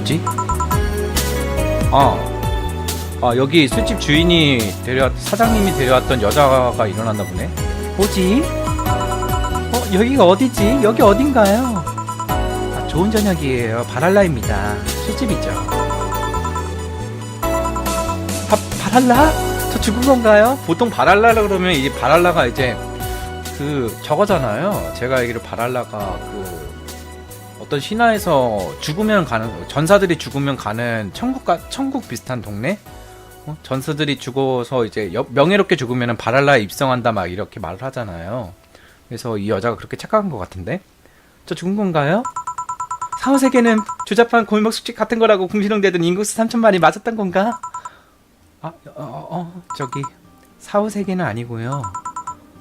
뭐지? 아, 아 여기 술집 주인이 데려왔 사장님이 데려왔던 여자가 일어났나 보네. 뭐지? 어 여기가 어디지? 여기 어딘가요? 아, 좋은 저녁이에요. 바랄라입니다. 술집이죠. 바, 바랄라? 저 죽은 건가요? 보통 바랄라라 그러면 이제 바랄라가 이제 그 저거잖아요. 제가 알기로 바랄라가 그 어떤 신화에서 죽으면 가는 전사들이 죽으면 가는 천국과 천국 비슷한 동네? 어? 전사들이 죽어서 이제 여- 명예롭게 죽으면 바랄라에 입성한다 막 이렇게 말을 하잖아요. 그래서 이 여자가 그렇게 착각한 것 같은데 저 죽은 건가요? 사후세계는 조잡한 골목 숙집 같은 거라고 궁시렁대던 인구수 3천 마리 맞았던 건가? 아, 어, 어, 어, 저기 사후세계는 아니고요.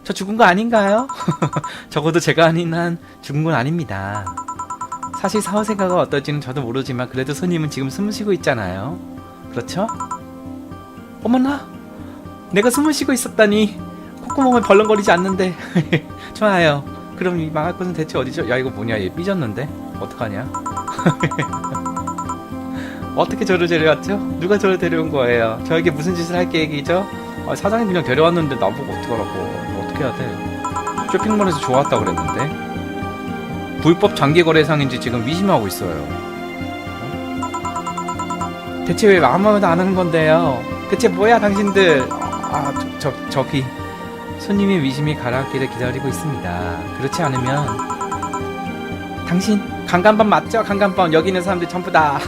저 죽은 거 아닌가요? 적어도 제가 아닌 한 죽은 건 아닙니다. 사실 사후세계가 어떨지는 저도 모르지만 그래도 손님은 지금 숨을 쉬고 있잖아요. 그렇죠? 어머나, 내가 숨을 쉬고 있었다니 콧구멍을 벌렁거리지 않는데 좋아요. 그럼 이 망할 곳은 대체 어디죠? 야 이거 뭐냐 얘 삐졌는데 어떡하냐? 어떻게 저를 데려왔죠? 누가 저를 데려온 거예요? 저에게 무슨 짓을 할 계획이죠? 아, 사장님 그냥 데려왔는데 나보고 어떡하라고 뭐 어떻게 해야 돼? 쇼핑몰에서 좋았다 그랬는데 불법 장기 거래 상인지 지금 의심하고 있어요. 어? 대체 왜 아무도 안 하는 건데요? 대체 뭐야 당신들? 아, 저, 저 저기 손님의 위심이 가라앉기를 기다리고 있습니다. 그렇지 않으면 당신 강간범 맞죠? 강간범 여기 있는 사람들 전부 다.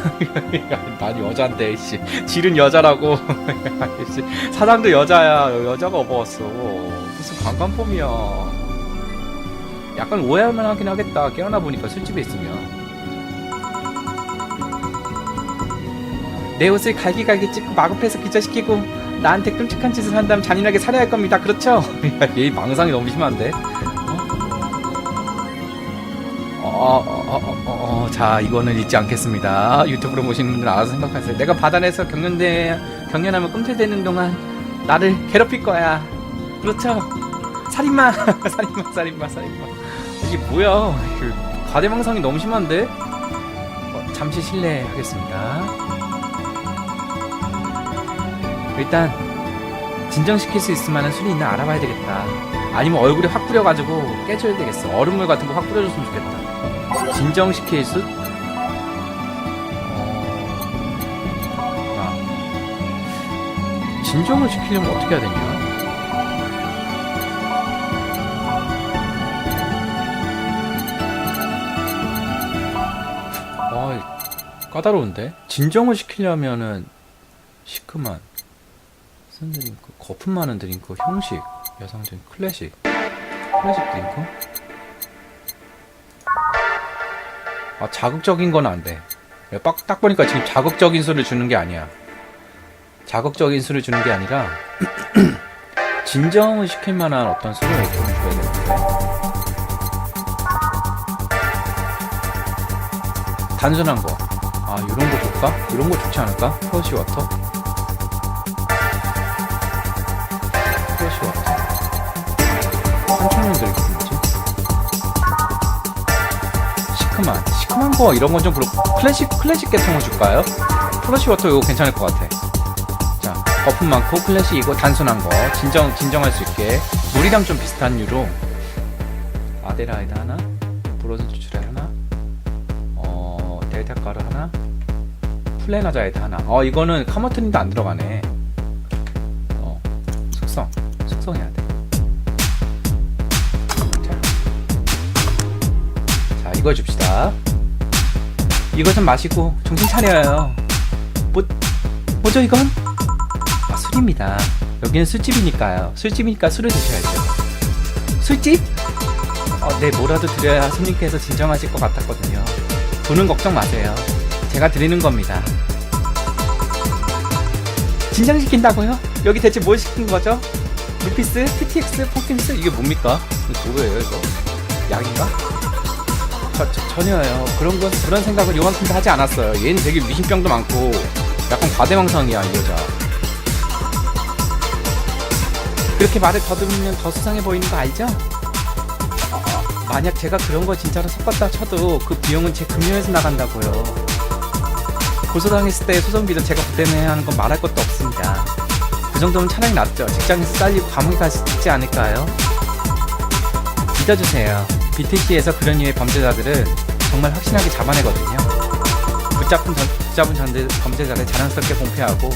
난 여잔데 씨. 질은 여자라고. 씨. 사장도 여자야. 여자가 업어왔어. 무슨 강간범이야. 약간 오해할 만 하긴 하겠다. 깨어나 보니까 술집에 있으면. 내 옷을 갈기갈기 찢고 마구패서 기절시키고 나한테 끔찍한 짓을 한다면 잔인하게 살해할 겁니다. 그렇죠? 야, 얘 망상이 너무 심한데. 어, 어, 어, 어, 어, 어, 자, 이거는 잊지 않겠습니다. 유튜브로 보시는 분들 알아서 생각하세요. 내가 바다에서 경련대, 경련하면 꿈틀대는 동안 나를 괴롭힐 거야. 그렇죠? 살인마! 살인마, 살인마, 살인마. 이게 뭐야? 이게 가대망상이 너무 심한데? 어, 잠시 실례하겠습니다. 일단, 진정시킬 수 있을 만한 술이 있나 알아봐야 되겠다. 아니면 얼굴에 확 뿌려가지고 깨줘야 되겠어. 얼음물 같은 거 확 뿌려줬으면 좋겠다. 진정시킬 수? 어... 아. 진정을 시키려면 어떻게 해야 되냐? 까다로운데? 진정을 시키려면은 시큼한 쓴 드링크, 거품 많은 드링크, 형식, 여성적인 클래식, 클래식 드링크? 아, 자극적인 건 안 돼. 야, 딱, 딱 보니까 지금 자극적인 술을 주는 게 아니야. 자극적인 술을 주는 게 아니라, 진정을 시킬 만한 어떤 술을 좀 줘야 되는데. 단순한 거. 아, 이런 거 줄까? 이런 거 좋지 않을까? 프러시 워터? 프러시 워터. 3,000원 들겠지? 시큼한 시큼한 거 이런 건 좀 그렇고 클래식 클래식 계통을 줄까요? 플러시 워터 이거 괜찮을 것 같아. 자 거품 많고 클래식 이거 단순한 거 진정 진정할 수 있게 물이랑 좀 비슷한 유로 아데라이드 하나 브로즈 추출에 하나 어 델타 가루 하나 플레나자이드 하나 어 이거는 카모트닌도 안 들어가네. 어 숙성 숙성해야 돼. 자, 자, 이거 줍시다. 이거 좀 마시고 정신 차려요. 뭐, 뭐죠 이건? 아, 술입니다. 여기는 술집이니까요. 술집이니까 술을 드셔야죠. 술집? 어, 네, 뭐라도 드려야 손님께서 진정하실 것 같았거든요. 돈은 걱정 마세요. 제가 드리는 겁니다. 진정시킨다고요? 여기 대체 뭘 시킨 거죠? 루피스, PTX, 포킨스 이게 뭡니까? 뭐예요 이거? 약인가? 저, 저, 전혀요. 그런 건 그런 생각을 요만큼도 하지 않았어요. 얘는 되게 위신병도 많고 약간 과대망상이야 이 여자. 그렇게 말을 더듬으면 더 수상해 보이는 거 알죠? 어, 만약 제가 그런 거 진짜로 섞었다 쳐도 그 비용은 제 금융에서 나간다고요. 고소당했을 때 소송비도 제가 부담해야 하는 건 말할 것도 없습니다. 그 정도면 차라리 낫죠. 직장에서 잘리고 감옥에 갈수 있지 않을까요? 믿어주세요. BTC에서 그런 류의 범죄자들은 정말 확실하게 잡아내거든요. 붙잡은, 전, 붙잡은 전대, 범죄자를 자랑스럽게 공표하고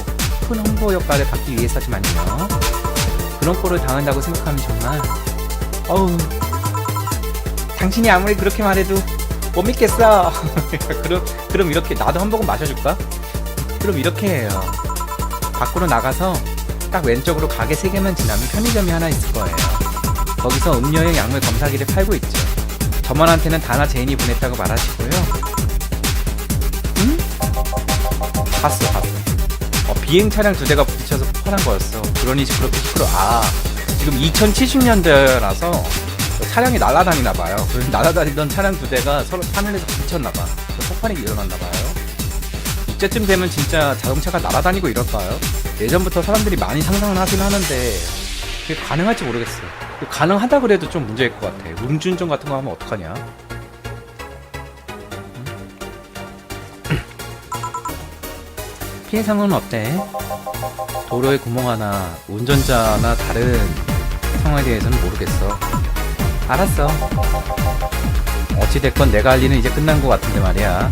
큰 홍보 효과를 받기 위해서지만요. 그런 꼴을 당한다고 생각하면 정말 어우 당신이 아무리 그렇게 말해도 못 믿겠어. 그럼 그럼 이렇게 나도 한 모금 마셔줄까? 그럼 이렇게 해요. 밖으로 나가서 딱 왼쪽으로 가게 세 개만 지나면 편의점이 하나 있을 거예요. 거기서 음료용 약물 검사기를 팔고 있죠. 저만한테는 다나 제인이 보냈다고 말하시고요. 응? 봤어, 봤어. 어, 비행 차량 두 대가 부딪혀서 폭발한 거였어. 그러니 그렇게 시끄러. 아, 지금 2070년대라서 차량이 날아다니나 봐요. 그 날아다니던 차량 두 대가 서로 하늘에서 부딪혔나 봐. 그래서 폭발이 일어났나 봐요. 이때쯤 되면 진짜 자동차가 날아다니고 이럴까요? 예전부터 사람들이 많이 상상을 하긴 하는데 그게 가능할지 모르겠어요. 가능하다 그래도 좀 문제일 것 같아. 음주운전 같은 거 하면 어떡하냐? 피해 상황은 어때? 도로에 구멍 하나, 운전자나 다른 상황에 대해서는 모르겠어. 알았어. 어찌됐건 내가 할 일은 이제 끝난 것 같은데 말이야.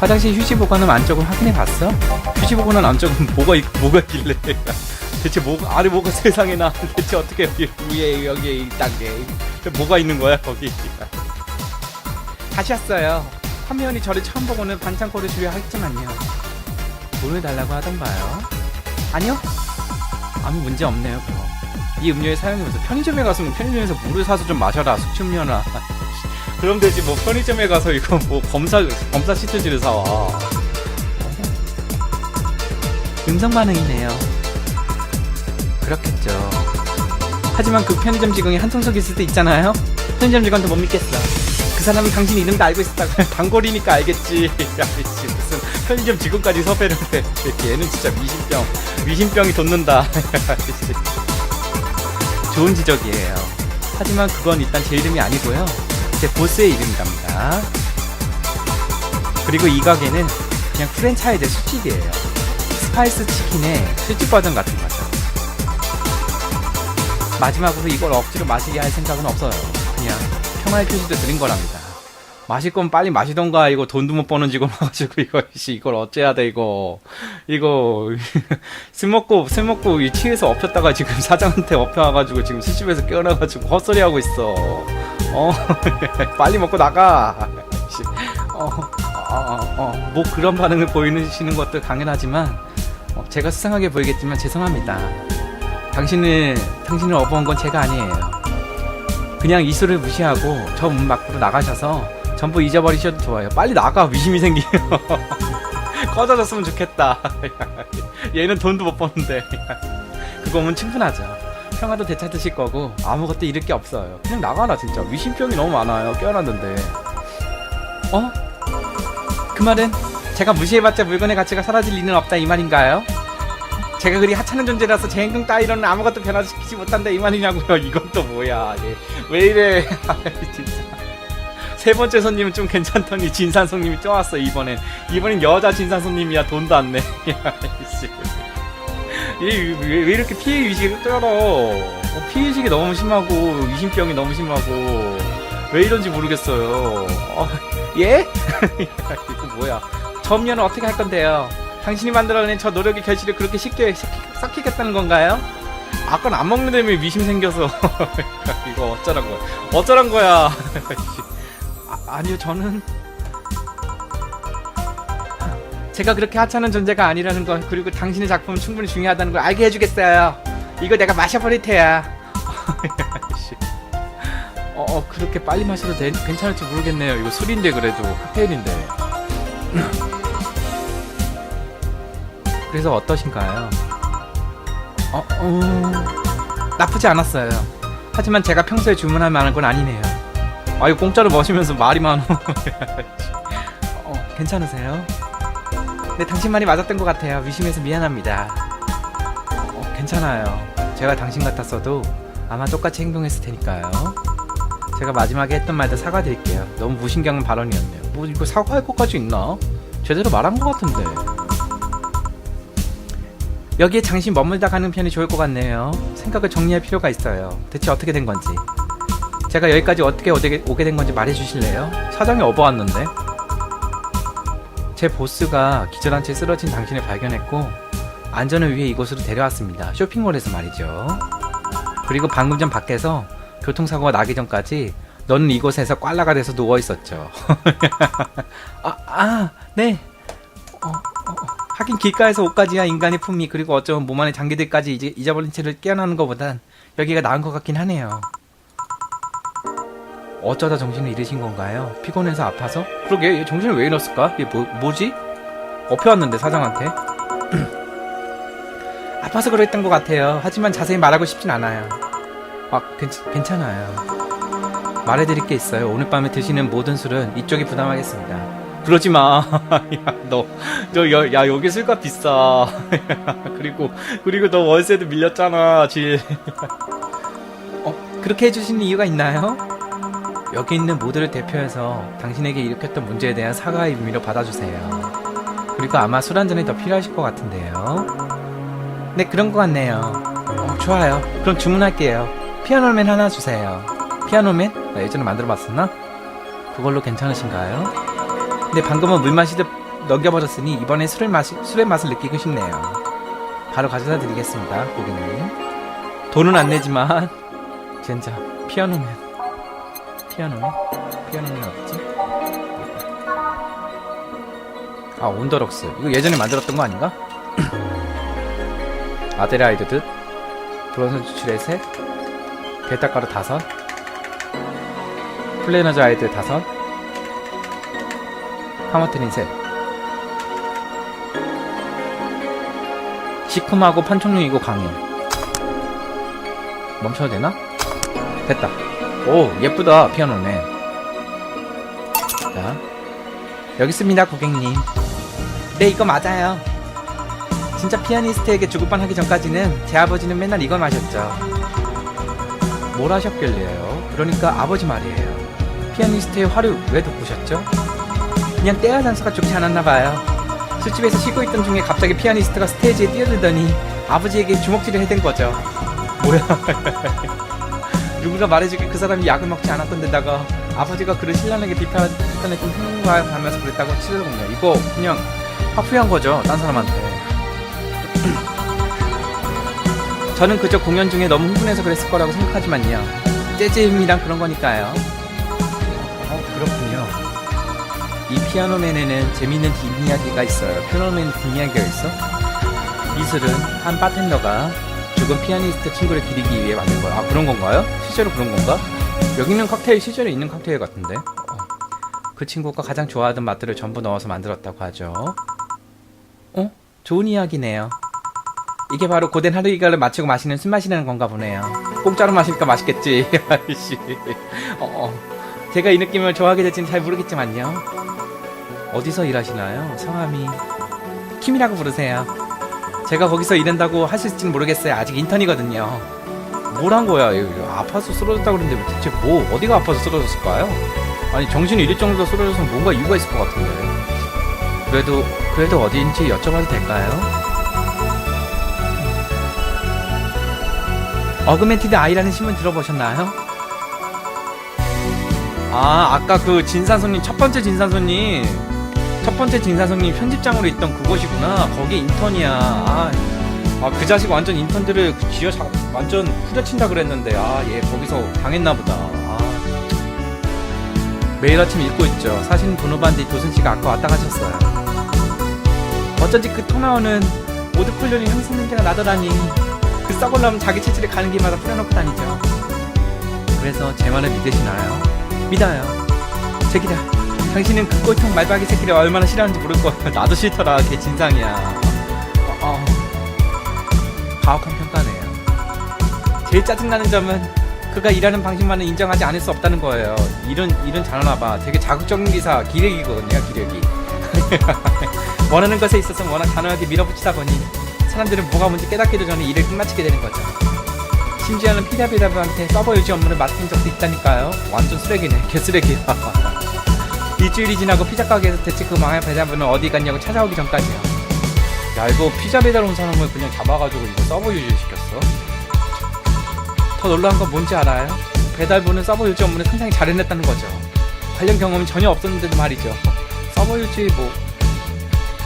화장실 휴지 보관함 안쪽을 확인해 봤어? 휴지 보관함 안쪽은 뭐가, 있- 뭐가 있길래. 대체 뭐가, 아래 뭐가 세상에 나. 대체 어떻게 여기 위에, 여기에 1단계. 뭐가 있는 거야, 거기. 다시 왔어요. 화면이 저를 처음 보고는 반창고를 주려 했지만요. 돈을 달라고 하던가요? 아니요. 아무 문제 없네요, 그럼. 이 음료의 사용이면서 편의점에 갔으면 편의점에서 물을 사서 좀 마셔라, 숙취음료나. 그럼 되지, 뭐 편의점에 가서 이거 뭐 검사, 검사 시트지를 사와. 음성 반응이네요. 그렇겠죠. 하지만 그 편의점 직원이 한통속 있을 때 있잖아요? 편의점 직원도 못 믿겠어. 그 사람은 당신 이름도 알고 있었다고. 단골이니까 알겠지. 야, 씨, 무슨 편의점 직원까지 섭외를 해. 얘는 진짜 미신병, 미신병이 돋는다. 씨. 좋은 지적이에요. 하지만 그건 일단 제 이름이 아니고요. 제 보스의 이름이랍니다. 그리고 이 가게는 그냥 프랜차이즈 수집이에요. 스파이스 치킨의 수집 버전 같은 거죠. 마지막으로 이걸 억지로 마시게 할 생각은 없어요. 그냥 평화의 표시도 드린 거랍니다. 마실 거면 빨리 마시던가 이거 돈도 못 버는 직원 와가지고 이거 씨 이걸 어째야 돼 이거. 이거 술 먹고 술 먹고 이 취해서 엎혔다가 지금 사장한테 엎혀와가지고 지금 술집에서 깨어나가지고 헛소리 하고 있어. 어? 빨리 먹고 나가. 씨. 어, 어, 어, 뭐 그런 반응을 보이시는 것도 당연하지만 어, 제가 수상하게 보이겠지만 죄송합니다. 당신을 당신을 업어온 건 제가 아니에요. 그냥 이수를 무시하고 저 문 밖으로 나가셔서 전부 잊어버리셔도 좋아요. 빨리 나가 위심이 생기요. 꺼져졌으면 좋겠다. 얘는 돈도 못 버는데 그거면 충분하죠. 평화도 되찾으실 거고 아무것도 잃을 게 없어요. 그냥 나가라 진짜 위심병이 너무 많아요. 깨어났는데 어? 그 말은 제가 무시해봤자 물건의 가치가 사라질 리는 없다 이 말인가요? 제가 그리 하찮은 존재라서 제 행동 따위로는 아무것도 변화시키지 못한다 이 말이냐고요. 이건 또 뭐야? 얘. 왜 이래? 진짜. 세 번째 손님은 좀 괜찮더니 진산 손님이 또 왔어 이번엔 이번엔 여자 진산 손님이야 돈도 안 내. 야, 씨. 얘, 왜, 왜 이렇게 피해 의식을 떨어? 어, 피해 의식이 너무 심하고 위심병이 너무 심하고 왜 이런지 모르겠어요. 어, 예? 이거 뭐야? 점녀는 어떻게 할 건데요? 당신이 만들어낸 저 노력의 결실을 그렇게 쉽게 삭히- 삭히겠다는 건가요? 아건 안 먹는다며 위심 생겨서 이거 어쩌란 거야? 어쩌란 거야? 아, 아니요 저는 제가 그렇게 하찮은 존재가 아니라는 걸 그리고 당신의 작품은 충분히 중요하다는 걸 알게 해주겠어요. 이거 내가 마셔버릴 테야. 씨. 어, 어 그렇게 빨리 마셔도 되, 괜찮을지 모르겠네요. 이거 술인데 그래도 칵테일인데. 그래서 어떠신가요? 어, 어, 나쁘지 않았어요. 하지만 제가 평소에 주문할 만한 건 아니네요. 아, 이거 공짜로 마시면서 말이 많어. 어, 괜찮으세요? 네, 당신만이 맞았던 것 같아요. 위심해서 미안합니다. 어, 괜찮아요. 제가 당신 같았어도 아마 똑같이 행동했을 테니까요. 제가 마지막에 했던 말도 사과드릴게요. 너무 무신경 발언이었네요. 뭐 이거 사과할 것까지 있나? 제대로 말한 것 같은데. 여기에 잠시 머물다 가는 편이 좋을 것 같네요. 생각을 정리할 필요가 있어요. 대체 어떻게 된 건지. 제가 여기까지 어떻게 오게, 된 건지 말해 주실래요? 사장이 업어왔는데. 제 보스가 기절한 채 쓰러진 당신을 발견했고 안전을 위해 이곳으로 데려왔습니다. 쇼핑몰에서 말이죠. 그리고 방금 전 밖에서 교통사고가 나기 전까지 너는 이곳에서 꽐라가 돼서 누워 있었죠. 아, 아, 네. 어, 어, 어. 하긴 길가에서 옷까지야 인간의 품위 그리고 어쩌면 몸 안의 장기들까지 잊어버린 채를 깨어나는 것보단 여기가 나은 것 같긴 하네요. 어쩌다 정신을 잃으신 건가요? 피곤해서 아파서? 그러게 얘 정신을 왜 잃었을까? 얘 뭐, 뭐지? 업혀왔는데 사장한테 아파서 그랬던 것 같아요. 하지만 자세히 말하고 싶진 않아요. 아, 괜, 괜찮 아요. 말해드릴 게 있어요. 오늘 밤에 드시는 모든 술은 이쪽이 부담하겠습니다. 그러지 마. 야, 너, 너, 여, 야, 여기 술값 비싸. 그리고, 그리고 너 월세도 밀렸잖아, 질. 어, 그렇게 해주시는 이유가 있나요? 여기 있는 모두를 대표해서 당신에게 일으켰던 문제에 대한 사과의 의미로 받아주세요. 그리고 아마 술 한 잔이 더 필요하실 것 같은데요. 네, 그런 것 같네요. 어, 좋아요. 그럼 주문할게요. 피아노맨 하나 주세요. 피아노맨? 나 예전에 만들어 봤었나? 그걸로 괜찮으신가요? 네, 방금은 물 마시듯 넘겨버렸으니 이번에 술을 마시, 술의 맛을 느끼고 싶네요. 바로 가져다 드리겠습니다, 고객님. 돈은 안 내지만, 젠장, 피아노맨. 피아노맨? 피아노맨 어딨지? 아, 온더럭스. 이거 예전에 만들었던 거 아닌가? 아데라이드 듯 브론즈 추출의 셋 베타가루 다섯 플래너즈 아이드 다섯 하마트린 셋 시큼하고 판촉용이고 강해 멈춰도 되나? 됐다 오 예쁘다 피아노네 자 여기 있습니다 고객님 네 이거 맞아요 진짜 피아니스트에게 주급반 하기 전까지는 제 아버지는 맨날 이걸 마셨죠. 뭘 하셨길래요? 그러니까 아버지 말이에요. 피아니스트의 화를 왜 돋구셨죠? 그냥 때와 장소가 좋지 않았나 봐요. 술집에서 쉬고 있던 중에 갑자기 피아니스트가 스테이지에 뛰어들더니 아버지에게 주먹질을 해댄 거죠. 뭐야? 누군가 말해주길 그 사람이 약을 먹지 않았던 데다가 아버지가 그를 비판, 비판했던 흥과 하면서 그랬다고 치르군요. 이거 그냥 화풀이한 거죠. 딴 사람한테. 저는 그저 공연 중에 너무 흥분해서 그랬을 거라고 생각하지만요. 재즈음이랑 그런 거니까요. 어, 그렇군요. 이 피아노맨에는 재밌는 뒷이야기가 있어요. 피아노맨 뒷이야기가 있어? 이슬은 한 바텐더가 죽은 피아니스트 친구를 기리기 위해 만든 거야. 아, 그런 건가요? 실제로 그런 건가? 여기 있는 칵테일 실제로 있는 칵테일 같은데? 어. 그 친구가 가장 좋아하던 맛들을 전부 넣어서 만들었다고 하죠. 어? 좋은 이야기네요. 이게 바로 고된 하루 일과를 마치고 마시는 술 마시는 건가 보네요. 공짜로 마실까 맛있겠지. 아이씨. 어, 어. 제가 이 느낌을 좋아하게 될지는 잘 모르겠지만요. 어디서 일하시나요? 성함이 킴이라고 부르세요. 제가 거기서 일한다고 하실지는 모르겠어요. 아직 인턴이거든요. 뭘 한 거야? 아파서 쓰러졌다 그러는데 대체 뭐 어디가 아파서 쓰러졌을까요? 아니 정신이 잃을 정도로 쓰러져서 뭔가 이유가 있을 것 같은데. 그래도 그래도 어디인지 여쭤봐도 될까요? 어그멘티드 아이라는 신문 들어보셨나요? 아, 아까 그 진산 손님, 첫 번째 진산 손님, 첫 번째 진산손님 편집장으로 있던 그곳이구나. 거기 인턴이야. 아, 아, 그 자식 완전 인턴들을 그 쥐어 잡, 완전 후려친다 그랬는데, 아, 얘 거기서 당했나 보다. 아. 매일 아침 읽고 있죠. 사실은 도노반디 도순씨가 아까 왔다 가셨어요. 어쩐지 그 토나오는 오드콜련이 향수 냄새가 나더라니. 그 썩을 놈 자기 체질에 가는 길마다 뿌려놓고 다니죠. 그래서 제 말을 믿으시나요? 믿어요. 제기다. 당신은 그 꼴통 말박이 새끼를 얼마나 싫어하는지 모를 거야. 나도 싫더라. 걔 진상이야. 어, 어. 가혹한 평가네요. 제일 짜증나는 점은 그가 일하는 방식만은 인정하지 않을 수 없다는 거예요. 일은 일은 잘하나봐. 되게 자극적인 기사 기레기거든요. 기레기. 원하는 것에 있어서 워낙 단호하게 밀어붙이다 보니 사람들은 뭐가 뭔지 깨닫기도 전에 일을 끝마치게 되는 거죠. 심지어는 피다비다브한테 서버 유지 업무를 맡은 적도 있다니까요. 완전 쓰레기네. 개쓰레기야. 일주일이 지나고 피자 가게에서 대체 그 망할 배달부는 어디 갔냐고 찾아오기 전까지요. 야 이거 피자 배달 온 사람을 그냥 잡아가지고 이거 서버 유지 시켰어. 더 놀라운 건 뭔지 알아요? 배달부는 서버 유지 업무를 상당히 잘 해냈다는 거죠. 관련 경험은 전혀 없었는데도 말이죠. 서버 유지 뭐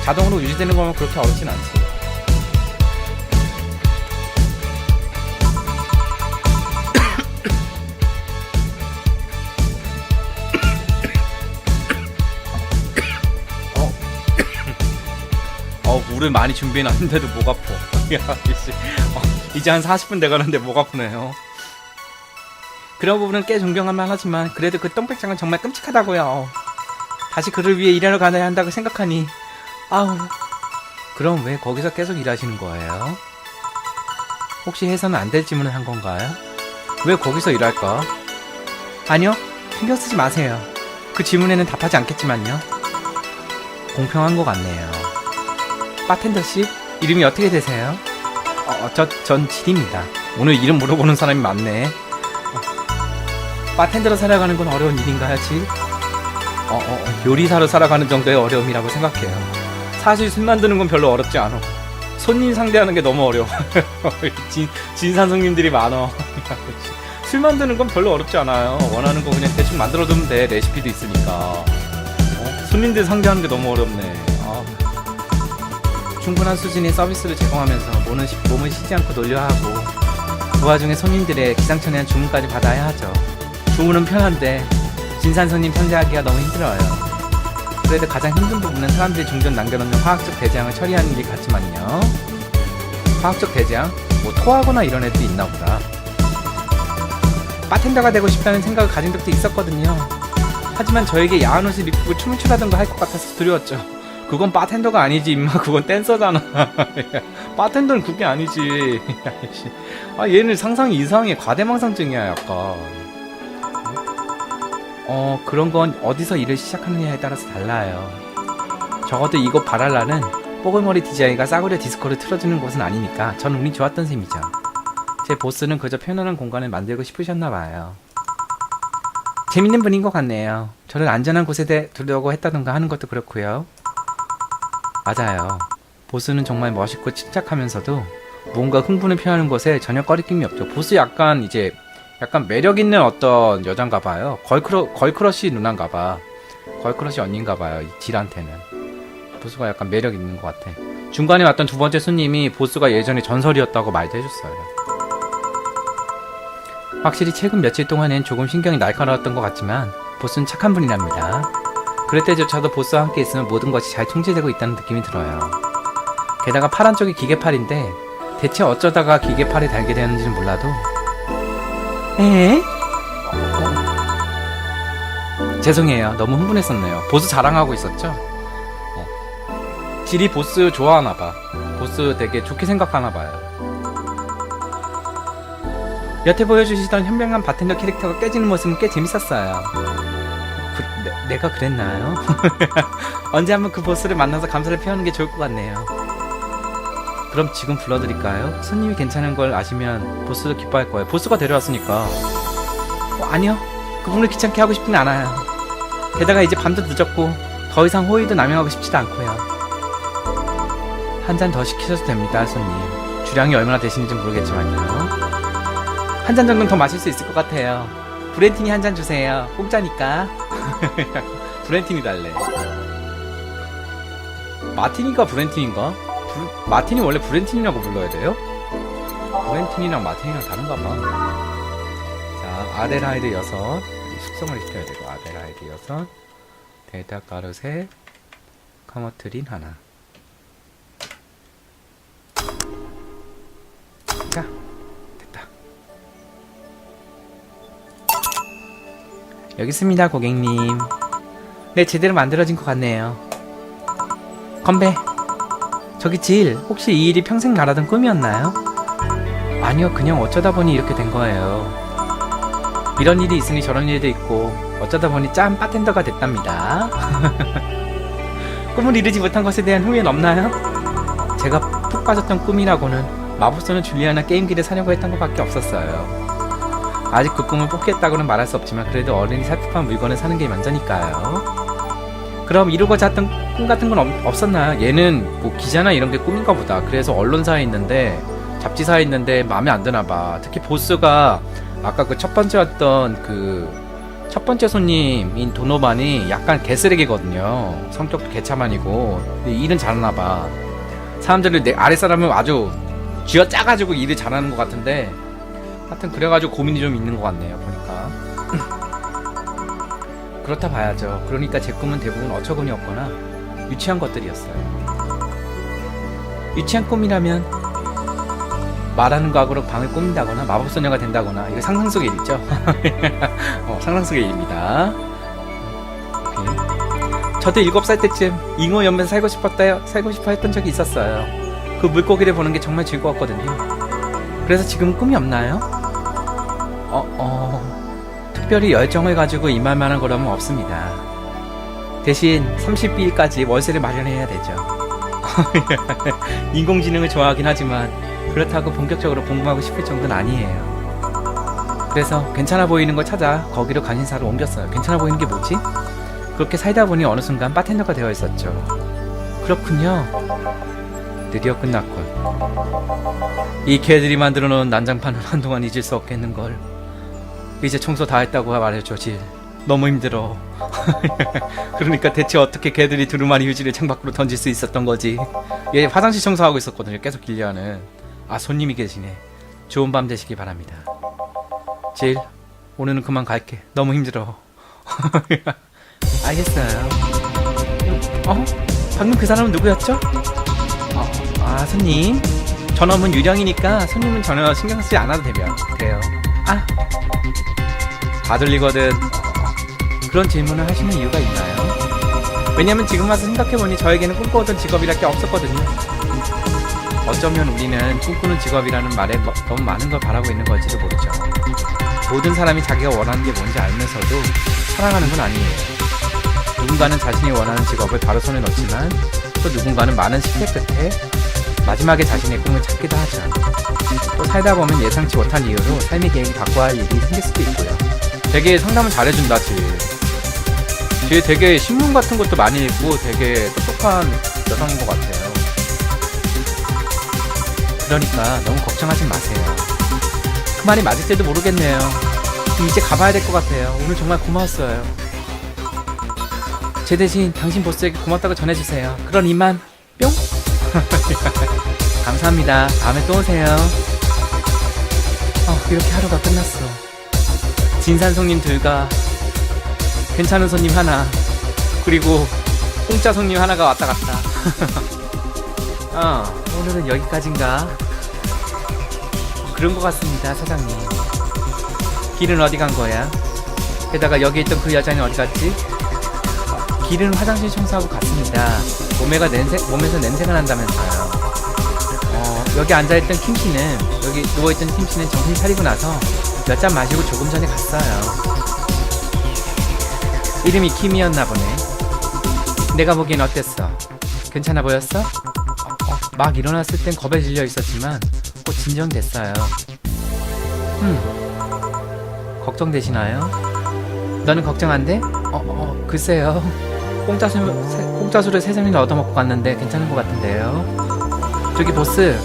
자동으로 유지되는 거면 그렇게 어렵진 않지. 물을 많이 준비해놨는데도 목 아파. 어, 이제 한 40분 돼가는데 목 아프네요. 그런 부분은 꽤 존경할 만 하지만 그래도 그 똥백장은 정말 끔찍하다고요. 다시 그를 위해 일하러 가야 한다고 생각하니 아우. 그럼 왜 거기서 계속 일하시는 거예요? 혹시 해서는 안 될 질문을 한 건가요? 왜 거기서 일할까? 아니요, 신경 쓰지 마세요. 그 질문에는 답하지 않겠지만요. 공평한 것 같네요. 바텐더 씨, 이름이 어떻게 되세요? 어, 저, 전 지디입니다. 오늘 이름 물어보는 사람이 많네. 어, 바텐더로 살아가는 건 어려운 일인가요, 지? 어, 어, 어, 요리사로 살아가는 정도의 어려움이라고 생각해요. 사실 술 만드는 건 별로 어렵지 않아. 손님 상대하는 게 너무 어려워. 진, 진산 손님들이 많아. 술 만드는 건 별로 어렵지 않아요. 원하는 거 그냥 대충 만들어두면 돼. 레시피도 있으니까. 어? 손님들 상대하는 게 너무 어렵네. 아. 충분한 수준의 서비스를 제공하면서 몸은, 쉬- 몸은 쉬지 않고 놀려 하고 그 와중에 손님들의 기상천외한 주문까지 받아야 하죠. 주문은 편한데 진산 손님 편제하기가 너무 힘들어요. 그래도 가장 힘든 부분은 사람들이 종종 남겨놓는 화학적 대장을 처리하는 일 같지만요. 화학적 대장? 뭐 토하거나 이런 애도 있나 보다. 바텐더가 되고 싶다는 생각을 가진 적도 있었거든요. 하지만 저에게 야한 옷을 입고 춤을 추라던가 할 것 같아서 두려웠죠. 그건 바텐더가 아니지 임마. 그건 댄서잖아. 바텐더는 그게 아니지. 아 얘는 상상이 이상해. 과대망상증이야 약간 어 그런 건 어디서 일을 시작하느냐에 따라서 달라요. 적어도 이곳 바랄라는 뽀글머리 디자이가 싸구려 디스코를 틀어주는 곳은 아니니까 전 운이 좋았던 셈이죠. 제 보스는 그저 편안한 공간을 만들고 싶으셨나봐요. 재밌는 분인 것 같네요. 저를 안전한 곳에 대- 두려고 했다던가 하는 것도 그렇고요 맞아요. 보스는 정말 멋있고 침착하면서도 뭔가 흥분을 표하는 것에 전혀 꺼리낌이 없죠. 보스 약간 이제 약간 매력 있는 어떤 여잔가 봐요. 걸크러 걸크러쉬 누나인가 봐. 걸크러쉬 언니인가 봐요. 이 딜한테는. 보스가 약간 매력 있는 것 같아. 중간에 왔던 두 번째 손님이 보스가 예전에 전설이었다고 말도 해줬어요. 확실히 최근 며칠 동안엔 조금 신경이 날카로웠던 것 같지만 보스는 착한 분이랍니다. 그럴 때조차도 보스와 함께 있으면 모든 것이 잘 통제되고 있다는 느낌이 들어요. 게다가 파란 쪽이 기계팔인데 대체 어쩌다가 기계팔에 달게 되었는지는 몰라도 에? 어? 죄송해요. 너무 흥분했었네요. 보스 자랑하고 있었죠? 어. 딜이 보스 좋아하나봐. 보스 되게 좋게 생각하나봐요. 여태 보여주시던 현명한 바텐더 캐릭터가 깨지는 모습은 꽤 재밌었어요. 그, 내, 내가 그랬나요? 언제 한번 그 보스를 만나서 감사를 표하는 게 좋을 것 같네요. 그럼 지금 불러드릴까요? 손님이 괜찮은 걸 아시면 보스도 기뻐할 거예요. 보스가 데려왔으니까. 어, 아니요. 그분을 귀찮게 하고 싶진 않아요. 게다가 이제 밤도 늦었고 더 이상 호의도 남용하고 싶지도 않고요. 한 잔 더 시키셔도 됩니다, 손님. 주량이 얼마나 되시는지 모르겠지만요. 한 잔 정도는 더 마실 수 있을 것 같아요. 브렌티니 한 잔 주세요. 공짜니까. 브렌티니 달래. 마티니가 브렌티니인가? 브루- 마티니 원래 브렌티니라고 불러야 돼요? 브렌티니랑 마티니랑 다른가 봐. 자, 아데라이드 여섯. 숙성을 시켜야 되고, 아데라이드 여섯. 셋. 카머트린 하나. 여기 있습니다, 고객님. 네, 제대로 만들어진 것 같네요. 건배. 저기 질, 혹시 이 일이 평생 말하던 꿈이었나요? 아니요, 그냥 어쩌다 보니 이렇게 된 거예요. 이런 일이 있으니 저런 일도 있고, 어쩌다 보니 짠 바텐더가 됐답니다. 꿈을 이루지 못한 것에 대한 후회는 없나요? 제가 푹 빠졌던 꿈이라고는 마법소는 줄리아나 게임기를 사려고 했던 것밖에 없었어요. 아직 그 꿈을 포기했다고는 말할 수 없지만 그래도 어른이 살급한 물건을 사는 게 먼저니까요. 그럼 이루고자 했던 꿈 같은 건 없, 없었나요? 얘는 뭐 기자나 이런 게 꿈인가 보다. 그래서 언론사에 있는데 잡지사에 있는데 마음에 안 드나 봐. 특히 보스가 아까 그 첫 번째 왔던 그 첫 번째 손님인 도노반이 약간 개쓰레기거든요. 성격도 개차만이고 일은 잘하나 봐. 사람들이 내 아랫사람은 아주 쥐어 짜가지고 일을 잘하는 것 같은데 하여튼 그래가지고 고민이 좀 있는 것 같네요 보니까. 그렇다 봐야죠. 그러니까 제 꿈은 대부분 어처구니 없거나 유치한 것들이었어요. 유치한 꿈이라면 말하는 과거로 방을 꾸민다거나 마법소녀가 된다거나 이거 상상 속의 일이죠. 어, 상상 속의 일입니다. 저도 7살 때쯤 잉어 연면 살고 싶었다요 살고 싶어 했던 적이 있었어요. 그 물고기를 보는 게 정말 즐거웠거든요. 그래서 지금 꿈이 없나요? 어, 어, 특별히 열정을 가지고 임할 만한 거라면 없습니다. 대신 30일까지 월세를 마련해야 되죠. 인공지능을 좋아하긴 하지만 그렇다고 본격적으로 공부하고 싶을 정도는 아니에요. 그래서 괜찮아 보이는 걸 찾아 거기로 관심사를 옮겼어요. 괜찮아 보이는 게 뭐지? 그렇게 살다 보니 어느 순간 바텐더가 되어 있었죠. 그렇군요. 드디어 끝났군. 이 개들이 만들어 놓은 난장판은 한동안 잊을 수 없겠는걸. 이제 청소 다 했다고 말해줘, 질. 너무 힘들어. 그러니까 대체 어떻게 개들이 두루마리 휴지를 창밖으로 던질 수 있었던 거지? 얘 화장실 청소하고 있었거든요, 계속 길리아는. 아, 손님이 계시네. 좋은 밤 되시기 바랍니다. 질, 오늘은 그만 갈게. 너무 힘들어. 알겠어요. 어? 방금 그 사람은 누구였죠? 어, 아, 손님. 전업은 유령이니까 손님은 전혀 신경 쓰지 않아도 되면 돼요. 아, 다 들리거든. 그런 질문을 하시는 이유가 있나요? 왜냐면 지금 와서 생각해보니 저에게는 꿈꿔오던 직업이랄 게 없었거든요. 어쩌면 우리는 꿈꾸는 직업이라는 말에 뭐- 너무 많은 걸 바라고 있는 걸지도 모르죠. 모든 사람이 자기가 원하는 게 뭔지 알면서도 살아가는 건 아니에요. 누군가는 자신이 원하는 직업을 바로 손에 넣지만 또 누군가는 많은 실패 끝에 마지막에 자신의 꿈을 찾기도 하죠. 또 살다 보면 예상치 못한 이유로 삶의 계획이 바꿔야 할 일이 생길 수도 있고요. 되게 상담을 잘해준다, 지. 지 되게 신문 같은 것도 많이 읽고 되게 똑똑한 여성인 것 같아요. 그러니까 너무 걱정하지 마세요. 그 말이 맞을지도 모르겠네요. 이제 가봐야 될 것 같아요. 오늘 정말 고마웠어요. 제 대신 당신 보스에게 고맙다고 전해주세요. 그런 이만 뿅. 감사합니다. 다음에 또 오세요. 어, 이렇게 하루가 끝났어. 진산 손님 둘과 괜찮은 손님 하나 그리고 공짜 손님 하나가 왔다 갔다. 어, 오늘은 여기까지인가? 어, 그런 것 같습니다, 사장님. 길은 어디 간 거야? 게다가 여기 있던 그 여자는 어디 갔지? 어, 길은 화장실 청소하고 갔습니다. 몸에가 냄새, 몸에서 냄새가 난다면서요. 어, 여기 앉아있던 킴씨는, 여기 누워있던 킴씨는 정신 차리고 나서 몇 잔 마시고 조금 전에 갔어요. 이름이 킴이었나 보네. 내가 보기엔 어땠어? 괜찮아 보였어? 어, 어, 막 일어났을 땐 겁에 질려 있었지만 곧 진정됐어요. 음, 걱정되시나요? 너는 걱정 안 돼? 어, 어, 글쎄요. 공짜 술, 세, 공짜 술을 세 잔이나 얻어먹고 갔는데 괜찮은 것 같은데요. 저기 보스,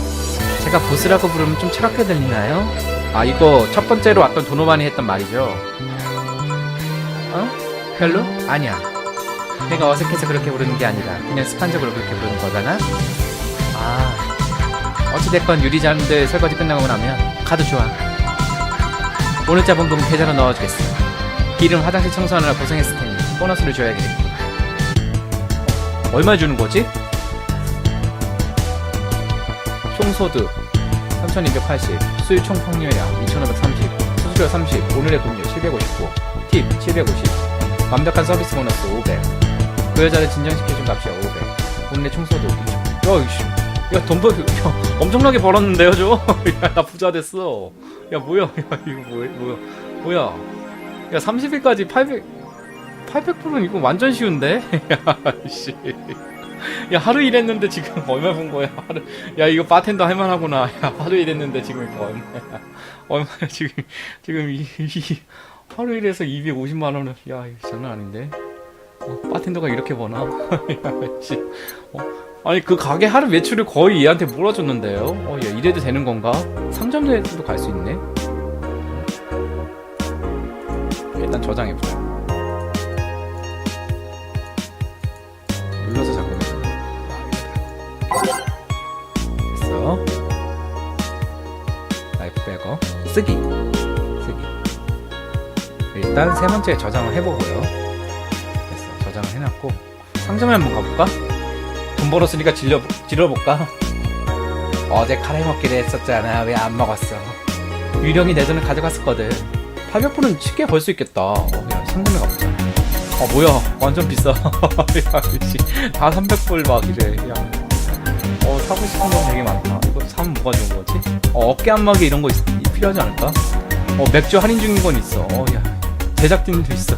제가 보스라고 부르면 좀 차갑게 들리나요? 아 이거 첫 번째로 왔던 도노반이 했던 말이죠. 어? 별로? 아니야. 내가 어색해서 그렇게 부르는 게 아니라 그냥 습관적으로 그렇게 부르는 거잖아. 아 어찌됐건 유리잔들 설거지 끝나고 나면 가도 좋아. 오늘 잡은 금 계좌로 넣어주겠어. 길은 화장실 청소하느라 고생했을 테니 보너스를 줘야겠고. 얼마 주는 거지? 총소득 3280 수유 총 확률량 2530 수수료 30 오늘의 금류 759 팁 750 완벽한 서비스 보너스 500 그 여자를 진정시켜준 값이 500 오늘의 총소득 2천 야 이씨. 야 돈 벌, 야, 엄청나게 벌었는데요 저? 야 나 부자 됐어. 야 뭐야? 야 이거 뭐야 뭐야? 뭐야? 야 30일까지 800 800%는 이거 완전 쉬운데? 야 씨 야 하루 일했는데 지금 얼마 번 거야 하루 야 이거 바텐더 할만하구나 야 하루 일했는데 지금 이거 얼마야 얼마야 지금 지금 이, 이 하루 일해서 250만 원을 야 이거 장난 아닌데 어, 바텐더가 이렇게 버나? 야, 씨. 어, 아니 그 가게 하루 매출을 거의 얘한테 몰아줬는데요. 어, 야 이래도 되는 건가? 상점대도 갈 수 있네. 일단 저장해보자. 쓰기 쓰기. 일단 세 번째 저장을 해보고요. 됐어. 저장을 해놨고 상점에 한번 가볼까? 돈 벌었으니까 질러 질러볼까? 어제 카레 먹기로 했었잖아. 왜 안 먹었어? 유령이 내 돈을 가져갔었거든. 800불은 쉽게 벌 수 있겠다. 어, 야, 상점에 가보자. 어, 뭐야. 완전 비싸. 야, 씨. 다 300불 막 이래. 야. 어, 사고 싶은 건 되게 많다. 이거 사면 뭐가 좋은 거지? 어, 어깨 안마기 이런 거 있, 필요하지 않을까? 어, 맥주 할인 중인 건 있어. 어, 야. 제작진도 있어.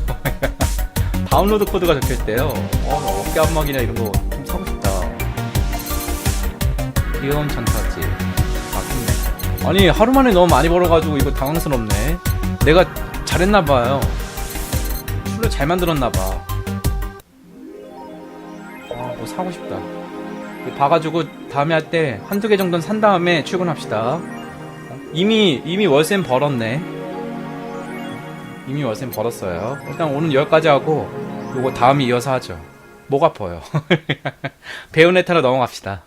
다운로드 코드가 적혀 있대요. 어, 어깨 안마기나 이런 거 좀 사고 싶다. 귀여운 천사지. 아, 좋네. 아니, 하루 만에 너무 많이 벌어가지고 이거 당황스럽네. 내가 잘했나봐요. 술을 잘 만들었나봐. 아, 뭐 사고 싶다. 봐가지고 다음에 할 때 한두 개 정도는 산 다음에 출근합시다. 어? 이미, 이미 월세는 벌었네. 이미 월세는 벌었어요. 일단 오늘 여기까지 하고, 요거 다음에 이어서 하죠. 목 아파요. 배우네타로 넘어갑시다.